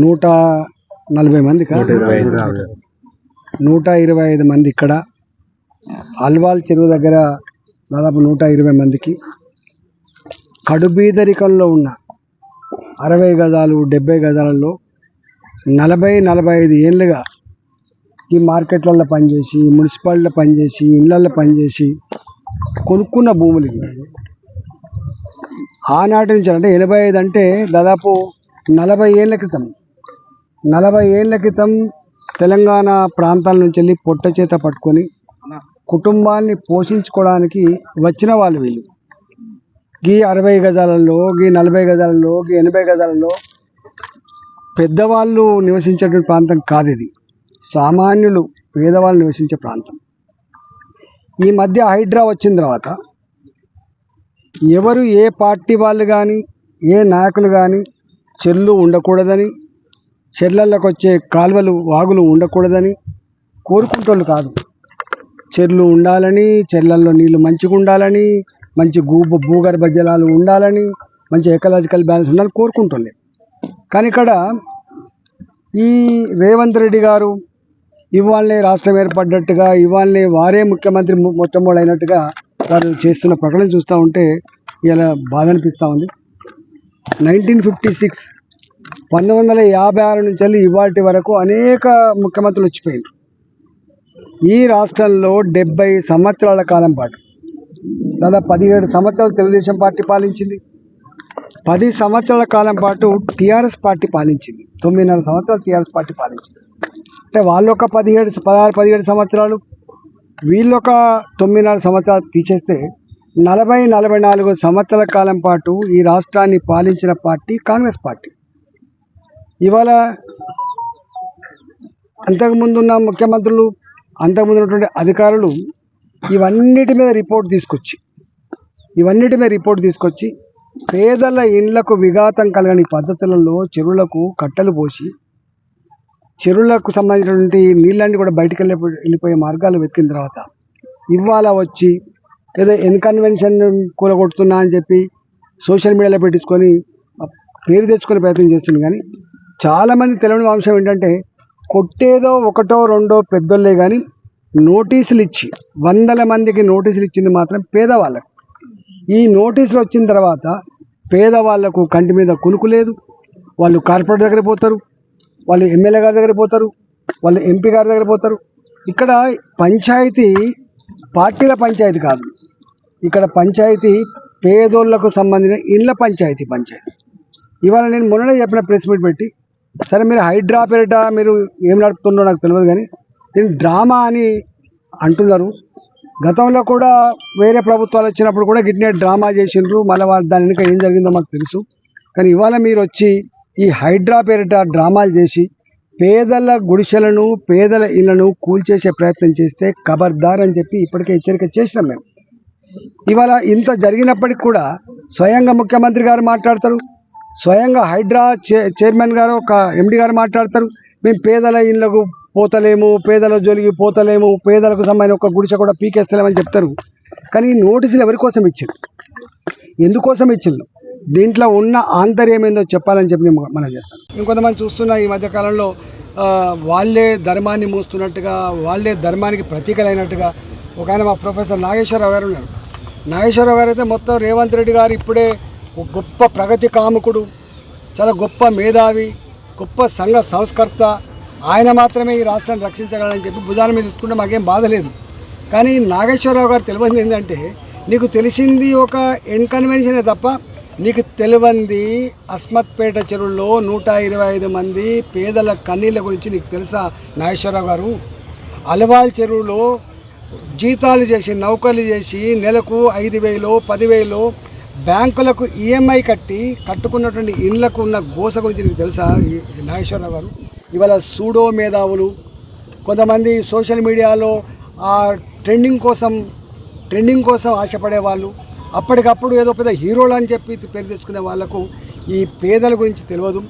నూట నలభై మంది నూట ఇరవై ఐదు. నూట ఇరవై ఐదు మంది ఇక్కడ. అల్వాల్ చెరువు దగ్గర దాదాపు నూట ఇరవై మందికి. కడుబీదరికంలో ఉన్న అరవై గజాలు డెబ్బై గజాలలో నలభై నలభై ఐదు ఏళ్ళుగా ఈ మార్కెట్లలో పనిచేసి మున్సిపాలిటీలో పనిచేసి ఇళ్ళల్లో పనిచేసి కొనుక్కున్న భూములు. ఆనాటి నుంచి అంటే ఎనభై ఐదు అంటే దాదాపు నలభై ఏళ్ళ క్రితం. నలభై ఏళ్ళ క్రితం తెలంగాణ ప్రాంతాల నుంచి వెళ్ళి పొట్ట చేత పట్టుకొని కుటుంబాన్ని పోషించుకోవడానికి వచ్చిన వాళ్ళు వీళ్ళు. గీ అరవై గజాలలో గీ నలభై గజాలలో గీ ఎనభై గజాలలో పెద్దవాళ్ళు నివసించేటువంటి ప్రాంతం కాదు ఇది సామాన్యులు పేదవాళ్ళు నివసించే ప్రాంతం. ఈ మధ్య హైడ్రా వచ్చిన తర్వాత ఎవరు ఏ పార్టీ వాళ్ళు కానీ ఏ నాయకులు కానీ చెల్లు ఉండకూడదని చెర్లలోకి వచ్చే కాలువలు వాగులు ఉండకూడదని కోరుకుంటోళ్ళు కాదు. చెర్లు ఉండాలని చెర్లల్లో నీళ్ళు మంచిగా ఉండాలని మంచి భూభ భూగర్భ జలాలు ఉండాలని మంచి ఎకలాజికల్ బ్యాలెన్స్ ఉండాలని కోరుకుంటుండే కానీ ఇక్కడ ఈ రేవంత్ రెడ్డి గారు ఇవాళనే రాష్ట్రం ఏర్పడ్డట్టుగా ఇవాళనే వారే ముఖ్యమంత్రి మొట్టమొదలైనట్టుగా వారు చేస్తున్న ప్రకటన చూస్తూ ఉంటే ఇలా బాధ అనిపిస్తూ ఉంది. నైన్టీన్ ఫిఫ్టీ సిక్స్ పంతొమ్మిది వందల యాభై ఆరు నుంచి వెళ్ళి ఇవాటి వరకు అనేక ముఖ్యమంత్రులు వచ్చిపోయినారు. ఈ రాష్ట్రంలో డెబ్బై సంవత్సరాల కాలం పాటు దాదాపు పదిహేడు సంవత్సరాలు తెలుగుదేశం పార్టీ పాలించింది. పది సంవత్సరాల కాలం పాటు టీఆర్ఎస్ పార్టీ పాలించింది. తొమ్మిదిన్నర సంవత్సరాలు టీఆర్ఎస్ పార్టీ పాలించింది. అంటే వాళ్ళు ఒక పదిహేడు పదహారు పదిహేడు సంవత్సరాలు వీళ్ళు ఒక తొమ్మిదిన్నర సంవత్సరాలు తీసేస్తే నలభై నలభై నాలుగు సంవత్సరాల కాలం పాటు ఈ రాష్ట్రాన్ని పాలించిన పార్టీ కాంగ్రెస్ పార్టీ. ఇవాళ అంతకుముందు ఉన్న ముఖ్యమంత్రులు అంతకుముందు ఉన్నటువంటి అధికారులు ఇవన్నిటి మీద రిపోర్ట్ తీసుకొచ్చి ఇవన్నిటి మీద రిపోర్ట్ తీసుకొచ్చి పేదల ఇండ్లకు విఘాతం కలగని పద్ధతులలో చెరువులకు కట్టలు పోసి చెరువులకు సంబంధించినటువంటి నీళ్ళన్నీ కూడా బయటకు వెళ్ళి వెళ్ళిపోయే మార్గాలు వెతికిన తర్వాత ఇవాళ వచ్చి ఏదో ఇన్కన్వెన్షన్ కూలగొడుతున్నా అని చెప్పి సోషల్ మీడియాలో పెట్టించుకొని పేరు తెచ్చుకునే ప్రయత్నం చేస్తుంది. కానీ చాలామంది తెలియని అంశం ఏంటంటే కొట్టేదో ఒకటో రెండో పెద్దోళ్ళే కానీ నోటీసులు ఇచ్చి వందల మందికి నోటీసులు ఇచ్చింది మాత్రం పేదవాళ్ళకు. ఈ నోటీసులు వచ్చిన తర్వాత పేదవాళ్ళకు కంటి మీద కునుకు లేదు. వాళ్ళు కార్పొరేట్ దగ్గర పోతారు వాళ్ళు ఎమ్మెల్యే గారి దగ్గర పోతారు వాళ్ళు ఎంపీ గారి దగ్గర పోతారు. ఇక్కడ పంచాయతీ పార్టీల పంచాయతీ కాదు. ఇక్కడ పంచాయతీ పేదోళ్ళకు సంబంధించిన ఇండ్ల పంచాయతీ పంచాయతీ. ఇవాళ నేను మొన్ననే చెప్పిన ప్రెస్ మీట్ పెట్టి సరే మీరు హైడ్రా పేరిట మీరు ఏం నడుపుతుండో నాకు తెలియదు కానీ దీన్ని డ్రామా అని అంటున్నారు. గతంలో కూడా వేరే ప్రభుత్వాలు వచ్చినప్పుడు కూడా గిట్నే డ్రామా చేసిండ్రు. మళ్ళీ వాళ్ళు దాని వెనుక ఏం జరిగిందో మాకు తెలుసు. కానీ ఇవాళ మీరు వచ్చి ఈ హైడ్రా పేరిట డ్రామాలు చేసి పేదల గుడిసెలను పేదల ఇళ్ళను కూల్చేసే ప్రయత్నం చేస్తే ఖబర్దార్ అని చెప్పి ఇప్పటికే హెచ్చరిక చేసినాం మేము. ఇవాళ ఇంత జరిగినప్పటికి కూడా స్వయంగా ముఖ్యమంత్రి గారు మాట్లాడతారు. స్వయంగా హైడ్రా చైర్మన్ గారు ఒక ఎండి గారు మాట్లాడతారు. మేము పేదల ఇళ్ళకు పోతలేము పేదల జోలికి పోతలేము పేదలకు సంబంధించిన ఒక గుడిసె కూడా పీకేస్తలేమని చెప్తారు. కానీ ఈ నోటీసులు ఎవరి కోసం ఇచ్చారు? ఎందుకోసం ఇచ్చిండు దీంట్లో ఉన్న ఆంతర్యం ఏందో చెప్పాలని చెప్పి నేను మనం చేస్తాను. ఇంకొంతమంది చూస్తున్న ఈ మధ్యకాలంలో వాళ్ళే ధర్మాన్ని మూస్తున్నట్టుగా వాళ్ళే ధర్మానికి ప్రతీకలైనట్టుగా ఒక ఆయన మా ప్రొఫెసర్ నాగేశ్వరరావు గారు ఉన్నారు. నాగేశ్వరరావు గారు అయితే మొత్తం రేవంత్ రెడ్డి గారు ఇప్పుడే గొప్ప ప్రగతి కాముకుడు చాలా గొప్ప మేధావి గొప్ప సంఘ సంస్కర్త. ఆయన మాత్రమే ఈ రాష్ట్రాన్ని రక్షించగలని చెప్పి భుజాల మీద తీసుకుంటే మాకేం బాధ లేదు. కానీ నాగేశ్వరరావు గారు తెలియంది ఏంటంటే నీకు తెలిసింది ఒక ఇన్కన్వెన్షనే తప్ప నీకు తెలియంది అస్మత్పేట చెరువులో నూట ఇరవై ఐదు మంది పేదల కన్నీళ్ళ గురించి నీకు తెలుసా నాగేశ్వరరావు గారు? అలవాల్ చెరువులో జీతాలు చేసి నౌకర్లు చేసి నెలకు ఐదు వేలు పదివేలు బ్యాంకులకు ఈఎంఐ కట్టి కట్టుకున్నటువంటి ఇండ్లకు ఉన్న గోస గురించి నీకు తెలుసా? నాగేశ్వరరావు గారు? ఇవాళ సూడో మేధావులు కొంతమంది సోషల్ మీడియాలో ఆ ట్రెండింగ్ కోసం ట్రెండింగ్ కోసం ఆశపడే వాళ్ళు అప్పటికప్పుడు ఏదో పెద్ద హీరోలు అని చెప్పి పేరు తెచ్చుకునే వాళ్ళకు ఈ పేదల గురించి తెలియదు.